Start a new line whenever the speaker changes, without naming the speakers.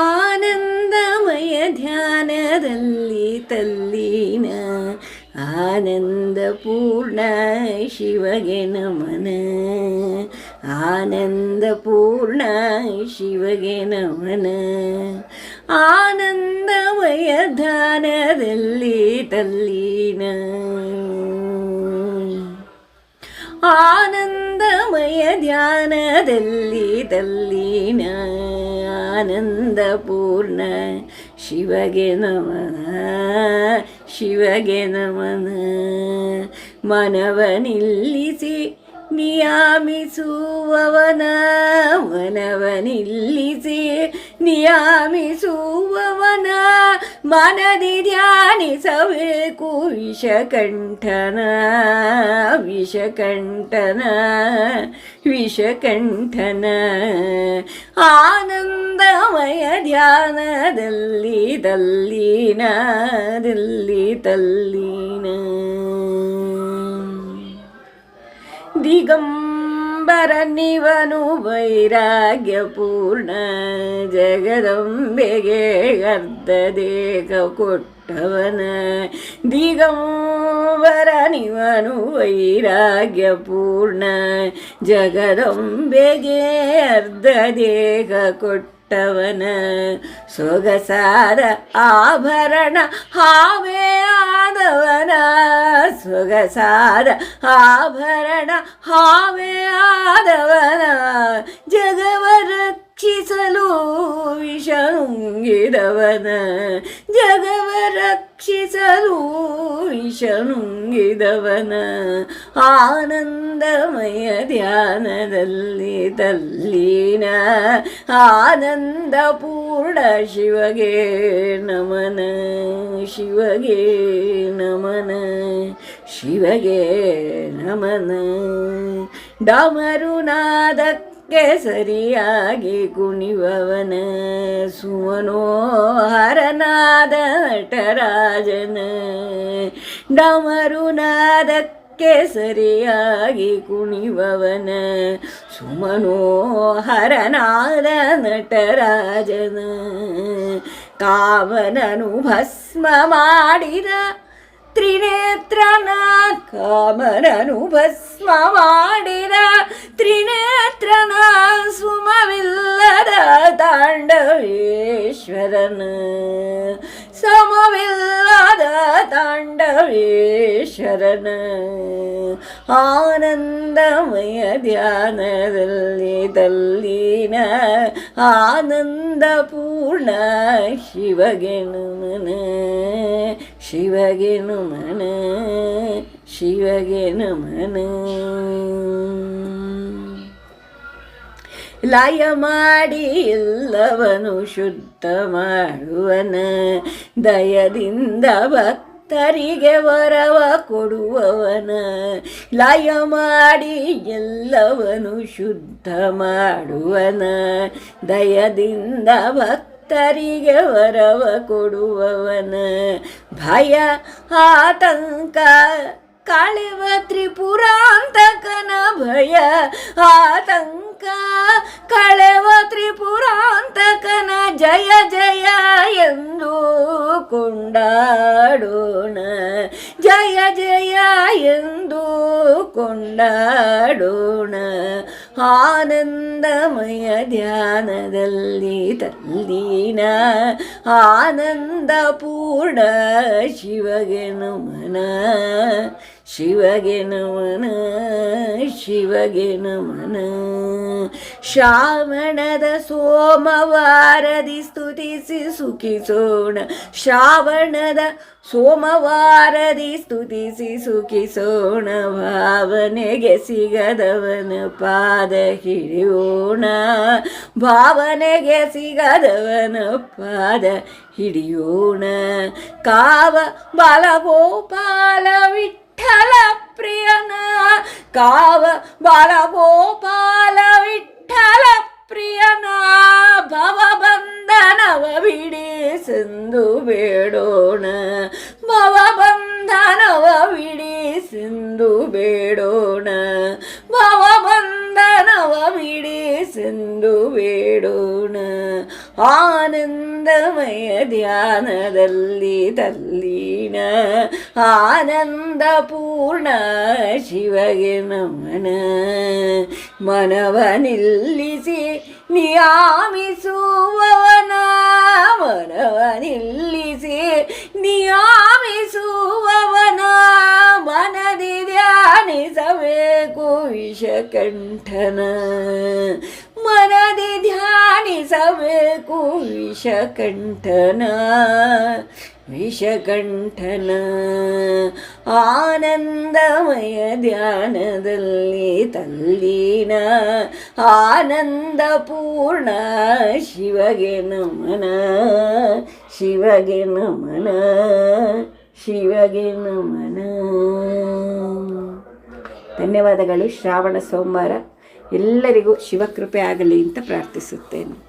ಆನಂದಮಯ ಧ್ಯಾನದಲ್ಲಿ ತಲ್ಲೀನ ಆನಂದ ಪೂರ್ಣ ಶಿವಗೆ ನಮನ ಆನಂದ ಪೂರ್ಣ ಶಿವಗೆ ನಮನ ಆನಂದಮಯ ಧ್ಯಾನದಲ್ಲಿ ತಲ್ಲೀನ ಆನಂದಮಯ ಧ್ಯಾನದಲ್ಲಿ ತಲ್ಲೀನ ಆನಂದ ಪೂರ್ಣ ಶಿವಗೆ ನಮನ ಶಿವಗೆ ನಮನ ಮನವ ನಿಲ್ಲಿಸಿ ನಿಯಾಮಿಸುವವನ ಮನವ ನಿಲ್ಲಿಸಿ ನಿಯಾಮಿಸುವವನ ಮನದಿ ಧ್ಯಾನಿಸಬೇಕು ವಿಷಕಂಠನ ವಿಷಕಂಠನ ವಿಷಕಂಠನ ಆನಂದಮಯ ಧ್ಯಾನದಲ್ಲಿ ತಲ್ಲೀನ ದಲ್ಲಿ ತಲ್ಲೀನ ದಿಗಂಬರ ನಿವನು ವೈರಾಗ್ಯಪೂರ್ಣ ಜಗದಂಬೆಗೆ ಅರ್ಧ ದೇಹ ಕೊಟ್ಟವನ ದಿಗಂಬರ ನಿವನು ವೈರಾಗ್ಯಪೂರ್ಣ ಜಗದಂಬೆಗೆ ಅರ್ಧ ದೇಹ ಕೊಟ್ಟ ಕೊಟ್ಟವನ ಸೊಗಸಾದ ಆಭರಣ ಹಾವೇ ಆದವನ ಸೊಗಸಾದ ಆಭರಣ ಹಾವೇ ಆದವನ ಜಗವ ರಕ್ಷಿಸಲು ವಿಷನುಂಗಿದವನ ಜಗವ ರಕ್ಷಿಸಲು ವಿಷನುಂಗಿದವನ ಆನಂದಮಯ ಧ್ಯಾನದಲ್ಲಿ ತಲ್ಲೀನ ಆನಂದ ಪೂರ್ಣ ಶಿವಗೆ ನಮನ ಶಿವಗೆ ನಮನ ಶಿವಗೆ ನಮನ. ಡಮರುನಾದಕ್ಕೆ ಸರಿಯಾಗಿ ಕುಣಿವವನ. ಸುಮನೋಹರನಾದ ನಟರಾಜನ ಡಮರುನಾದಕ್ಕೆ ಸರಿಯಾಗಿ ಕುಣಿವವನ. ಸುಮನೋಹರನಾದ ನಟರಾಜನ ಕಾವನನು ಭಸ್ಮ ಮಾಡಿದ ത്രിനേത്രനാഥ് കാമനുഭസ്മവാടിന ത്രിനേത്രനാഥ് സുമവില്ലത താണ്ഡവേശ്വരന്. സമവില്ലാത താണ്ഡവേശ്വരന്. ആനന്ദമയ ധ്യാനതല്ലി തല്ലീന ആനന്ദ ಪೂರ್ಣ ಶಿವಗೆ ಶಿವಗೆನುಮನ ಶಿವಗೆ ನುಮನ ಶಿವಗೆ ನುಮನ ಲಯ ಮಾಡಿ ಎಲ್ಲವನು ಶುದ್ಧ ಮಾಡುವನ. ದಯದಿಂದ ಭಕ್ತರಿಗೆ ವರವ ಕೊಡುವವನ ಲಯ ಮಾಡಿ ಎಲ್ಲವನು ಶುದ್ಧ ಮಾಡುವನ. ದಯದಿಂದ ಭಕ್ತರಿಗೆ ವರವ ಕೊಡುವವನ ಭಯ ಆತಂಕ ಕಳೆವ ತ್ರಿಪುರಾಂತಕನ ಭಯ, ಆತಂಕ. ಕಳೆವ ತ್ರಿಪುರಾಂತಕನ ಜಯ ಜಯ ಎಂದು ಕೊಂಡಾಡೋಣ. ಜಯ ಜಯ ಎಂದು ಕೊಂಡಾಡೋಣ. ಆನಂದಮಯ ಧ್ಯಾನದಲ್ಲಿ ತಲ್ಲೀನ ಆನಂದ ಪೂರ್ಣ ಶಿವಗೆ ನಮನ. ಶಿವಗೆ ನಮನ ಶಿವಗೆ ನಮನ ಶ್ರಾವಣದ ಸೋಮವಾರದಿ ಸ್ತುತಿಸಿ ಸುಖಿಸೋಣ. ಶ್ರಾವಣದ ಸೋಮವಾರದಿ ಸ್ತುತಿಸಿ ಸುಖಿಸೋಣ. ಭಾವನೆಗೆ ಸಿಗದವನ ಪಾದ ಹಿಡಿಯೋಣ. ಭಾವನೆಗೆ ಸಿಗದವನ ಪಾದ ಹಿಡಿಯೋಣ. ಕಾವ ಬಾಲಗೋಪಾಲ വിട്ടല പ്രിയന കാവ് ബാലഗോപാല വിട്ടല പ്രിയന ഭവബന്ധനവ വിടി സിന്ധു വേടോണ് ഭവബന്ധനവ വിടി സിന്ധു വേടോണ് ഭവബന്ധ ಭವ ಬಿಡಿಸೆಂದು ಬೇಡೋಣ. ಆನಂದಮಯ ಧ್ಯಾನದಲ್ಲಿ ತಲ್ಲೀನ ಆನಂದ ಪೂರ್ಣ ಶಿವಗೆ ನಮನ. ಮನವ ನಿಲ್ಲಿಸಿ ನಿಯಾಮಿಸುವವನ. ವಿಷಕಂಠನ ಮನದಿ ಧ್ಯಾನಿಸಬೇಕು ವಿಷಕಂಠನ. ವಿಷಕಂಠನ ಆನಂದಮಯ ಧ್ಯಾನದಲ್ಲಿ ತಲ್ಲೀನ ಆನಂದ ಪೂರ್ಣ ಶಿವಗೆ ನಮನ. ಶಿವಗೆ ನಮನ. ಶಿವಗೆ ನಮನ. ಧನ್ಯವಾದಗಳು ಶ್ರಾವಣ ಸೋಮವಾರ ಎಲ್ಲರಿಗೂ ಶಿವಕೃಪೆ ಆಗಲಿ ಅಂತ ಪ್ರಾರ್ಥಿಸುತ್ತೇನೆ.